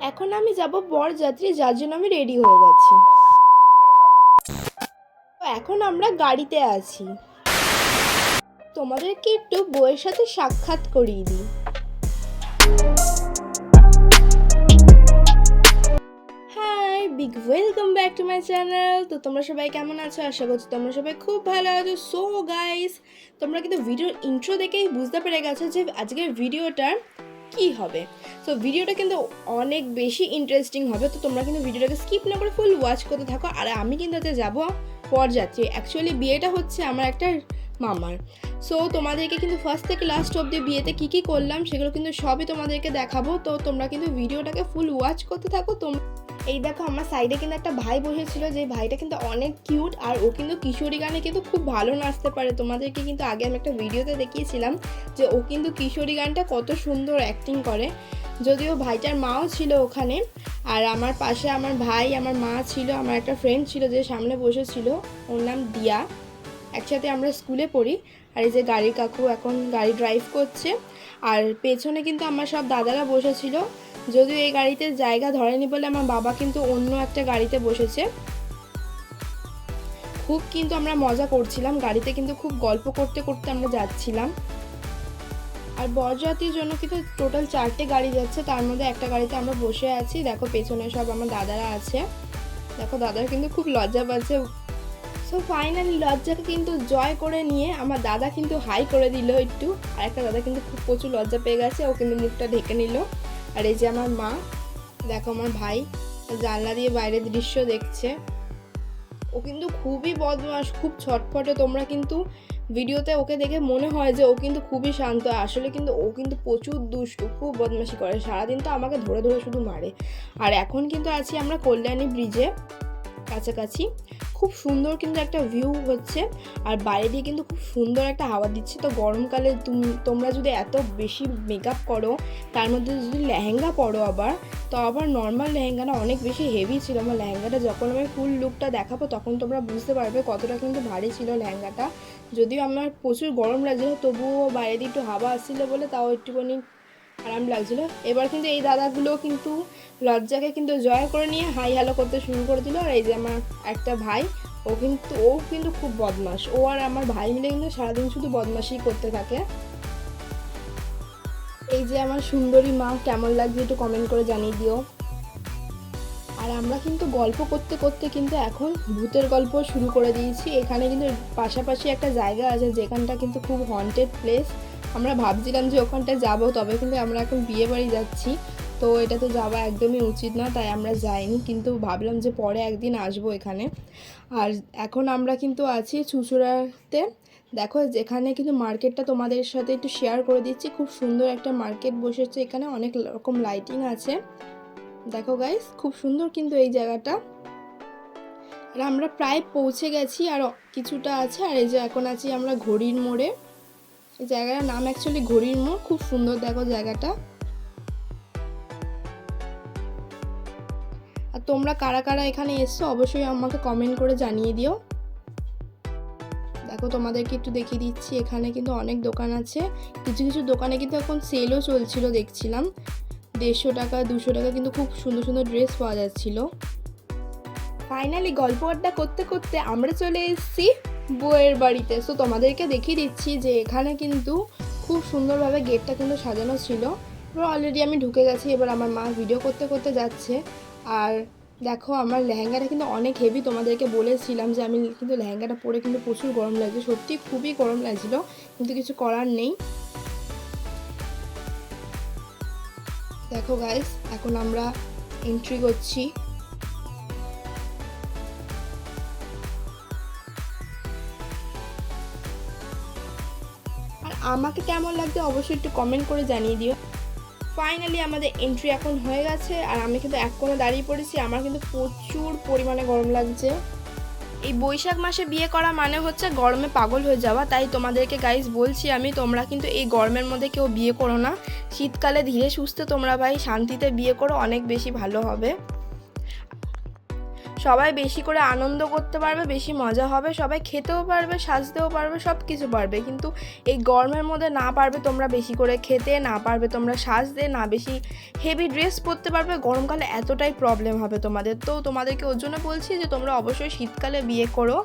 এখন আমি যাব বরযাত্রী, যার জন্য আমি রেডি হয়ে গেছি। এখন আমরা গাড়িতে আছি। তোমাদেরকে একটু বইয়ের সাথে সাক্ষাৎ করিয়ে দিই। Big welcome back to my channel তো তোমরা সবাই কেমন আছো? আশা করছি তোমরা সবাই খুব ভালো আছো। সো গাইস তোমরা কিন্তু ভিডিওর ইন্ট্রো দেখেই বুঝতে পেরে গেছো যে আজকের ভিডিওটার কি হবে? তো ভিডিওটা কিন্তু অনেক বেশি ইন্টারেস্টিং হবে। তো তোমরা কিন্তু ভিডিওটাকে স্কিপ না করে ফুল ওয়াচ করতে থাকো। আর আমি কিন্তু আজকে যাব পরযাত্রী। অ্যাকচুয়ালি বিয়েটা হচ্ছে আমার একটা মামার। সো তোমাদেরকে কিন্তু ফার্স্ট থেকে লাস্ট অবধি বিয়েতে কী কী করলাম, সেগুলো কিন্তু সবই তোমাদেরকে দেখাবো। তো তোমরা কিন্তু ভিডিওটাকে ফুল ওয়াচ করতে থাকো। তোমরা এই দেখো, আমার সাইডে কিন্তু একটা ভাই বসেছিল, যে ভাইটা কিন্তু অনেক কিউট আর ও কিন্তু কিশোরী গানে কিন্তু খুব ভালো নাচতে পারে। তোমাদেরকে কিন্তু আগে আমি একটা ভিডিওতে দেখিয়েছিলাম যে ও কিন্তু কিশোরী গানটা কত সুন্দর অ্যাক্টিং করে। যদিও ভাইটার মাও ছিল ওখানে, আর আমার পাশে আমার ভাই, আমার মা ছিল, আমার একটা ফ্রেন্ড ছিল যে সামনে বসেছিল, ওর নাম দিয়া। একসাথে আমরা স্কুলে পড়ি, আর এই যে গাড়ির কাকু এখন গাড়ি ড্রাইভ করছে, আর পেছনে কিন্তু আমার সব দাদারা বসেছিল যদিও এই গাড়িতে জায়গা ধরেনি বলে আমার বাবা কিন্তু অন্য একটা গাড়িতে বসেছে। খুব কিন্তু আমরা মজা করছিলাম, গাড়িতে কিন্তু খুব গল্প করতে করতে আমরা যাচ্ছিলাম। আর বরযাত্রীর জন্য কিন্তু টোটাল চারটে গাড়ি যাচ্ছে, তার মধ্যে একটা গাড়িতে আমরা বসে আছি। দেখো, পেছনে সব আমার দাদারা আছে। দেখো, দাদার কিন্তু খুব লজ্জা পাচ্ছে। সো ফাইনালি লজ্জাকে কিন্তু জয় করে নিয়ে আমার দাদা কিন্তু হাই করে দিল একটু। আর একটা দাদা কিন্তু খুব প্রচুর লজ্জা পেয়ে গেছে, ও কিন্তু মুখটা ঢেকে নিল। আর এই যে আমার মা, দেখো আমার ভাই, জানলা দিয়ে বাইরের দৃশ্য দেখছে। ও কিন্তু খুবই বদমাস খুব ছটফটে। তোমরা কিন্তু ভিডিওতে ওকে দেখে মনে হয় যে ও কিন্তু খুবই শান্ত। আসলে কিন্তু ও কিন্তু প্রচুর দুষ্টু, খুব বদমাশি করে। সারাদিন তো আমাকে ধরে ধরে শুধু মারে। আর এখন কিন্তু আছি আমরা কল্যাণী ব্রিজে। কাছাকাছি। খুব সুন্দর কিন্তু একটা ভিউ হচ্ছে। আর বাইরে দিয়ে কিন্তু খুব সুন্দর একটা হাওয়া দিচ্ছে। তো গরমকালে তুম- তোমরা যদি এত বেশি মেকআপ করো, তার মধ্যে যদি লেহেঙ্গা পরো আবার, তো আবার নর্মাল লেহেঙ্গাটা অনেক বেশি হেভি ছিল। আমার লেহেঙ্গাটা যখন আমি ফুল লুকটা দেখাবো, তখন তোমরা বুঝতে পারবে কতটা কিন্তু ভারী ছিল লেহেঙ্গাটা। যদিও আমার প্রচুর গরম লাগছিল, তবুও বাইরে দিয়ে একটু হাওয়া আসছিল বলে তাও একটুখানি আরাম লাগছিল। এবার কিন্তু এই দাদাগুলো কিন্তু লজ্জাকে কিন্তু জয় করে নিয়ে হাই হ্যালো করতে শুরু করে দিল। আর এই যে আমার একটা ভাই, ও কিন্তু ও কিন্তু খুব বদমাস ও আর আমার ভাই মিলে কিন্তু সারাদিন শুধু বদমাশি করতে থাকে। এই যে আমার সুন্দরী মা, কেমন লাগছে একটু কমেন্ট করে জানিয়ে দিও। আর আমরা কিন্তু গল্প করতে করতে কিন্তু এখন ভূতের গল্প শুরু করে দিয়েছি। এখানে কিন্তু পাশাপাশি একটা জায়গা আছে যেখানটা কিন্তু খুব হন্টেড প্লেস আমরা ভাবছিলাম যে ওখানটা যাব, তবে কিন্তু আমরা এখন বিয়ে বাড়ি যাচ্ছি। তো এটা তো যাওয়া একদমই উচিত না, তাই আমরা যাইনি। কিন্তু ভাবলাম যে পরে একদিন আসব এখানে। আর এখন আমরা কিন্তু আছি চুচুড়াতে। দেখো, যেখানে কিন্তু মার্কেটটা তোমাদের সাথে একটু শেয়ার করে দিচ্ছি। খুব সুন্দর একটা মার্কেট বসেছে এখানে, অনেক রকম লাইটিং আছে। দেখো গাইস খুব সুন্দর কিন্তু এই জায়গাটা। আর আমরা প্রায় পৌঁছে গেছি, আর কিছুটা আছে। আর এই যে এখন আছি আমরা ঘড়ির মোড়ে। এই জায়গাটার নাম অ্যাকচুয়ালি ঘড়ির মোড়। খুব সুন্দর দেখো জায়গাটা। তোমরা কারা কারা এখানে এসছো, অবশ্যই আমাকে কমেন্ট করে জানিয়ে দিও। দেখো, তোমাদেরকে একটু দেখিয়ে দিচ্ছি, এখানে কিন্তু অনেক দোকান আছে। কিছু কিছু দোকানে কিন্তু এখন সেলও চলছিল, দেখছিলাম। দেড়শো টাকা, দুশো টাকা কিন্তু খুব সুন্দর সুন্দর ড্রেস পাওয়া যাচ্ছিল। ফাইনালি গল্প আড্ডা করতে করতে আমরা চলে এসেছি বইয়ের বাড়িতে। সো তোমাদেরকে দেখিয়ে দিচ্ছি যে এখানে কিন্তু খুব সুন্দরভাবে গেটটা কিন্তু সাজানো ছিল। এবার অলরেডি আমি ঢুকে গেছি, এবার আমার মা ভিডিও করতে করতে যাচ্ছে। আর দেখো, আমার লেহেঙ্গাটা কিন্তু অনেক হেভি তোমাদেরকে বলেছিলাম যে আমি কিন্তু লেহেঙ্গাটা পরে কিন্তু প্রচুর গরম লাগছে। সত্যি খুবই গরম লাগছিল, কিন্তু কিছু করার নেই। দেখো গাইস এখন আমরা এন্ট্রি করছি। আর আমাকে কেমন লাগছে অবশ্যই একটু কমেন্ট করে জানিয়ে দিও। ফাইনালি আমাদের এন্ট্রি এখন হয়ে গেছে, আর আমি কিন্তু এক কোণে দাঁড়িয়ে পড়েছি। আমার কিন্তু প্রচুর পরিমাণে গরম লাগছে। এই বৈশাখ মাসে বিয়ে করা মানে হচ্ছে গরমে পাগল হয়ে যাওয়া। তাই তোমাদেরকে গাইজ বলছি আমি, তোমরা কিন্তু এই গরমের মধ্যে কেউ বিয়ে করো না। শীতকালে ধীরে সুস্থে তোমরা ভাই শান্তিতে বিয়ে করো, অনেক বেশি ভালো হবে। সবাই বেশি করে আনন্দ করতে পারবে, বেশি মজা হবে, সবাই খেতেও পারবে, সাজতেও পারবে সব কিছু পারবে। কিন্তু এই গরমের মধ্যে না পারবে তোমরা বেশি করে খেতে, না পারবে তোমরা সাজতে, না বেশি হেভি ড্রেস পরতে পারবে, গরমকালে এতটাই প্রবলেম হবে তোমাদের। তো তোমাদেরকে ওর জন্য বলছি যে তোমরা অবশ্যই শীতকালে বিয়ে করো।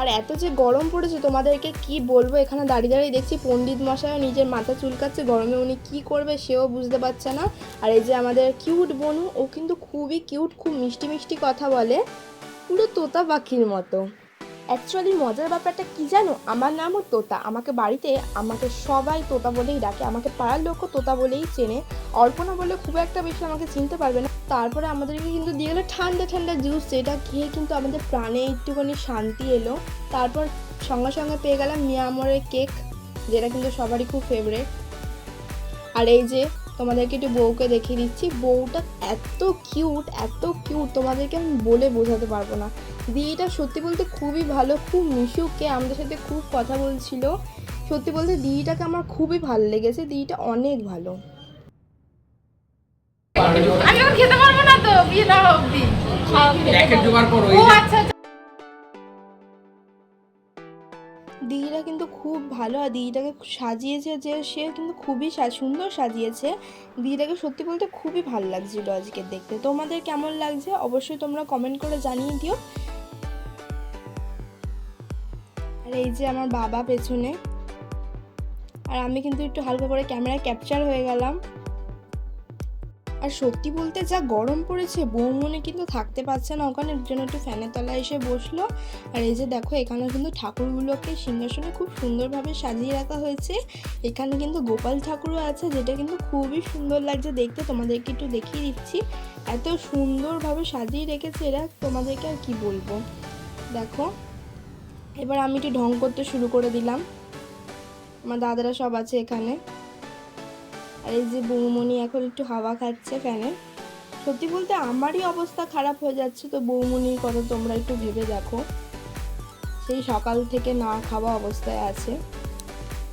আর এত যে গরম পড়েছে, তোমাদেরকে কি বলব? এখানে দাঁড়িয়ে দাঁড়িয়ে দেখছি পণ্ডিত মশাইও নিজের মাথা চুলকাচ্ছে, গরমে উনি কি করবে সেও বুঝতে পারছে না। আর এই যে আমাদের কিউট বনু, ও কিন্তু খুবই কিউট, খুব মিষ্টি মিষ্টি কথা বলে, পুরো তোতা পাখির মতো। অ্যাকচুয়ালি মজার ব্যাপারটা কি জানো? আমার নামও তোতা। আমাকে বাড়িতে আমাকে সবাই তোতা বলেই ডাকে। আমাকে পাড়ার লোকও তোতা বলেই চেনে। অল্পনা বলে খুব একটা বেশি আমাকে চিনতে পারবে না। তারপরে আমাদেরকে কিন্তু দিয়ে গেলো ঠান্ডা ঠান্ডা জুস যেটা খেয়ে কিন্তু আমাদের প্রাণে একটুখানি শান্তি এলো। তারপর সঙ্গে সঙ্গে পেয়ে গেলাম মিয়ামরের কেক যেটা কিন্তু সবারই খুব ফেভারেট আর এই যে তোমাদেরকে একটু বউকে দেখিয়ে দিচ্ছি। বউটা এত কিউট এত কিউট তোমাদেরকে আমি বলে বোঝাতে পারব না। দিদিটা সত্যি বলতে খুবই ভালো খুব মিশুকে আমাদের সাথে খুব কথা বলছিল। সত্যি বলতে দিদিটাকে আমার খুবই ভালো লেগেছে দিদিটা অনেক ভালো। আমি খেতে পারব না তো বিয়ে দেওয়া করো ও আচ্ছা। দিদিটা কিন্তু খুব ভালো আর দিদিটাকে সাজিয়েছে যে সে কিন্তু খুবই সুন্দর সাজিয়েছে। দিদিটাকে সত্যি বলতে খুবই ভালো লাগছিল আজকে দেখতে। তোমাদের কেমন লাগছে? অবশ্যই তোমরা কমেন্ট করে জানিয়ে দিও। আর এই যে আমার বাবা পেছনে। আর আমি কিন্তু একটু হালকা করে ক্যামেরায় ক্যাপচার হয়ে গেলাম। আর সত্যি বলতে যা গরম পড়েছে, বৌমনে কিন্তু থাকতে পারছে না। ওখানে জন্য একটু ফ্যানের তলায় এসে বসল। আর এই যে দেখো, এখানে কিন্তু ঠাকুরগুলোকে সিংহাসনে খুব সুন্দরভাবে সাজিয়ে রাখা হয়েছে। এখানে কিন্তু গোপাল ঠাকুরও আছে, যেটা কিন্তু খুবই সুন্দর লাগছে দেখতে। তোমাদেরকে একটু দেখিয়ে দিচ্ছি। এত সুন্দরভাবে সাজিয়ে রেখেছে এরা, তোমাদেরকে আর কি বলব? দেখো, এবার আমি একটু ঢং করতে শুরু করে দিলাম। আমার দাদারা সব আছে এখানে। আর এই যে বৌমণি এখন একটু হাওয়া খাচ্ছে ফ্যানে। সত্যি বলতে আমারই অবস্থা খারাপ হয়ে যাচ্ছে, তো বৌমনির কথা তোমরা একটু ভেবে দেখো। সেই সকাল থেকে না খাওয়া অবস্থায় আছে।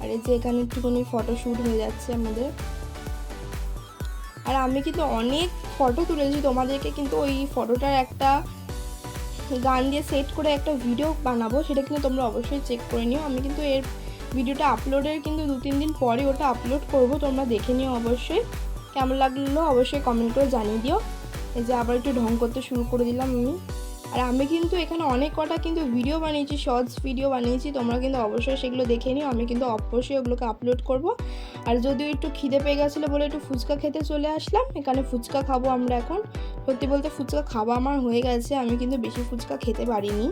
আর এই যে এখানে একটুখানি ফটোশ্যুট হয়ে যাচ্ছে আমাদের। আর আমি কিন্তু অনেক ফটো তুলেছি, তোমাদেরকে কিন্তু ওই ফটোটার একটা গান দিয়ে সেট করে একটা ভিডিও বানাবো, সেটা কিন্তু তোমরা অবশ্যই চেক করে নিও। আমি কিন্তু এর ভিডিওটা আপলোডের কিন্তু দু তিন দিন পরে ওটা আপলোড করব, তোমরা দেখে নিও অবশ্যই। কেমন লাগল অবশ্যই কমেন্ট করে জানিয়ে দিও। এই যে আবার একটু ঢং করতে শুরু করে দিলাম আমি। আর আমি কিন্তু এখানে অনেক কটা কিন্তু ভিডিও বানিয়েছি শর্টস ভিডিও বানিয়েছি, তোমরা কিন্তু অবশ্যই সেগুলো দেখে নিও। আমি কিন্তু অবশ্যই ওগুলোকে আপলোড করব। আর যদিও একটু খিদে পেয়ে গেছিল বলে একটু ফুচকা খেতে চলে আসলাম, এখানে ফুচকা খাব আমরা এখন। সত্যি বলতে ফুচকা খাওয়া আমার হয়ে গেছে, আমি কিন্তু বেশি ফুচকা খেতে পারিনি।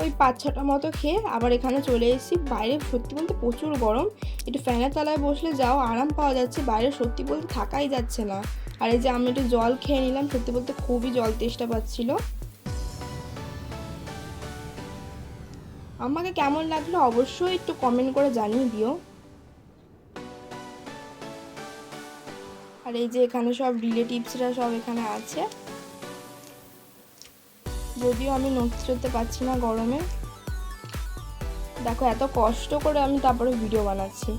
ওই পাঁচ ছটা মতো খেয়ে আবার এখানে চলে এসেছি। বাইরে সত্যি বলতে প্রচুর গরম। একটু ফ্যানের তলায় বসলে যাও, আরাম পাওয়া যাচ্ছে। বাইরে সত্যি বলতে থাকাই যাচ্ছে না। আর এই যে আমি একটু জল খেয়ে নিলাম, সত্যি বলতে খুবই জল তেষ্টা পাচ্ছিল। আমাকে কেমন লাগল অবশ্যই একটু কমেন্ট করে জানিয়ে দিও। আর এই যে এখানে সব রিলেটিভসরা সব এখানে আছে। যদিও আমি নড়তে চড়তে পারছি না গরমে। দেখো, এত কষ্ট করে আমি তারপরে ভিডিও বানাচ্ছি।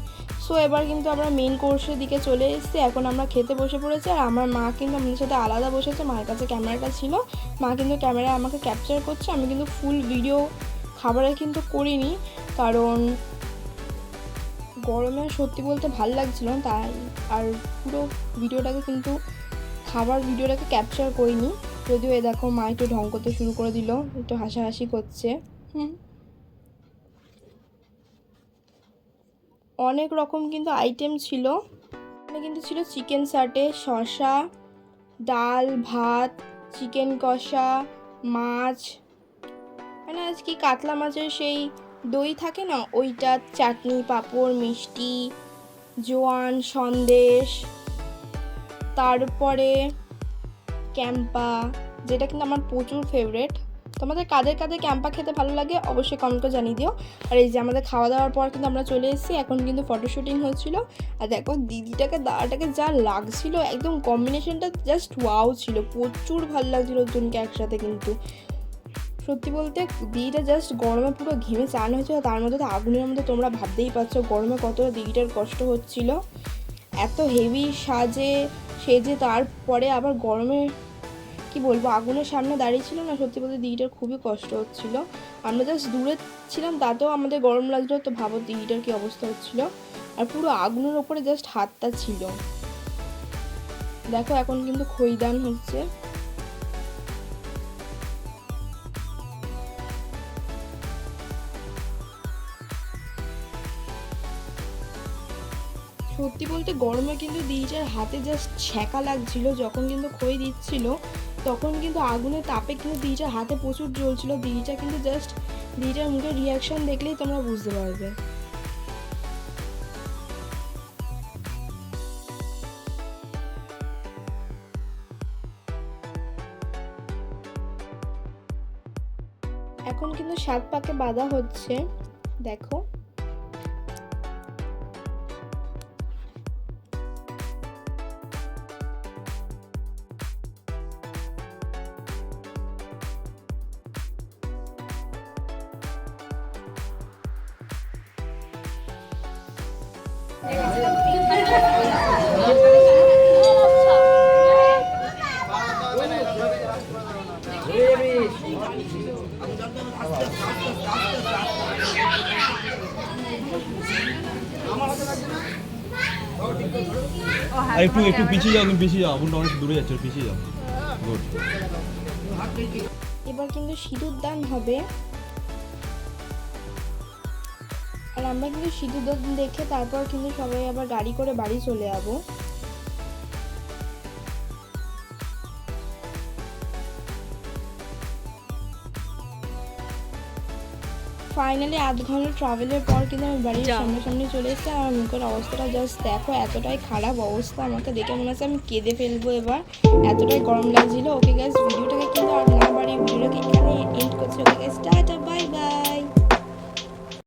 সো এবার কিন্তু আমরা মেন কোর্সের দিকে চলে এসেছি। এখন আমরা খেতে বসে পড়েছি আর আমার মা কিন্তু আমাদের সাথে আলাদা বসেছে। মায়ের কাছে ক্যামেরাটা ছিল। মা কিন্তু ক্যামেরা আমাকে ক্যাপচার করছে। আমি কিন্তু ফুল ভিডিও খাবারের কিন্তু করিনি। কারণ গরমে সত্যি বলতে ভালো লাগছিল তাই আর পুরো ভিডিওটাকে কিন্তু, খাবার ভিডিওটাকে ক্যাপচার করিনি। যদিও এ দেখো, মা একটু ঢং করতে শুরু করে দিল, একটু হাসাহাসি করছে। অনেক রকম কিন্তু আইটেম ছিল। এখানে কিন্তু ছিল চিকেন সাটে শসা, ডাল, ভাত চিকেন কষা, মাছ। মানে আজ কি কাতলা মাছের সেই দই থাকে না, ওইটা চাটনি, পাঁপড়, মিষ্টি, জোয়ান, সন্দেশ। তারপরে ক্যাম্পা, যেটা কিন্তু আমার প্রচুর ফেভারেট তোমাদের কাদের কাদের ক্যাম্পা খেতে ভালো লাগে অবশ্যই কমেন্ট করে জানিয়ে দিও। আর এই যে আমাদের খাওয়া দাওয়ার পর কিন্তু আমরা চলে এসেছি, এখন কিন্তু ফটো শুটিং হচ্ছিল। আর দেখো দিদিটাকে, দাদাটাকে যা লাগছিল, একদম কম্বিনেশনটা জাস্ট ওয়াও ছিল। প্রচুর ভালো লাগছিল দুজনকে একসাথে কিন্তু। সত্যি বলতে দিদিটা জাস্ট গরমে পুরো ঘেমে চান হয়েছিল, তার মধ্যে তো আগুনের মধ্যে তোমরা ভাবতেই পারছ গরমে কতটা দিদিটার কষ্ট হচ্ছিল। এত হেভি সাজে, সেজে, তারপরে আবার গরমে কি বলব, আগুনের সামনে দাঁড়িয়ে ছিল না, সত্যি বলতে দিদিটার খুবই কষ্ট হচ্ছিল। আমরা জাস্ট দূরে ছিলাম, তাতেও আমাদের গরম লাগছিল, তো ভাবো দিদিটার কি অবস্থা হচ্ছিল। আর পুরো আগুনের ওপরে জাস্ট হাতটা ছিল। দেখো এখন কিন্তু খৈদান হচ্ছে। সত্যি বলতে গরমে কিন্তু দিদিটার হাতে জাস্ট ছ্যাঁকা লাগছিল, যখন কিন্তু খই দিচ্ছিল তখন কিন্তু আগুনের তাপে কিন্তু দিদিটার হাতে প্রচুর জ্বলছিল। দিদিটা কিন্তু জাস্ট দিদিটার মুখের রিয়াকশন দেখলেই তোমরা বুঝতে পারবে। এখন কিন্তু সাত পাকে বাঁধা হচ্ছে। দেখো। একটু একটু পিছিয়ে যাও, তুমি পিছিয়ে যাও। অনেক দূরে যাচ্ছে, পিছিয়ে যাও। এবার কিন্তু সিঁদুর দান হবে। আর আমরা কিন্তু সিঁদুর দেখে তারপর কিন্তু সবাই আবার গাড়ি করে বাড়ি চলে যাব। ফাইনালি আধ ঘণ্টা ট্রাভেলের পর কিন্তু আমি বাড়ির সামনে সামনে চলে এসেছি আর আমার মুখের অবস্থাটা জাস্ট দেখো এতটাই খারাপ অবস্থা। আমাকে দেখে মনে হচ্ছে আমি কেঁদে ফেলব এবার। এতটাই গরম লাগছিল। ওকে গ্যাস ভিডিওটাকে কিন্তু আর না বাড়ি ভিডিওটাকে এখানে এন্ড করছি। Okay guys tata bye bye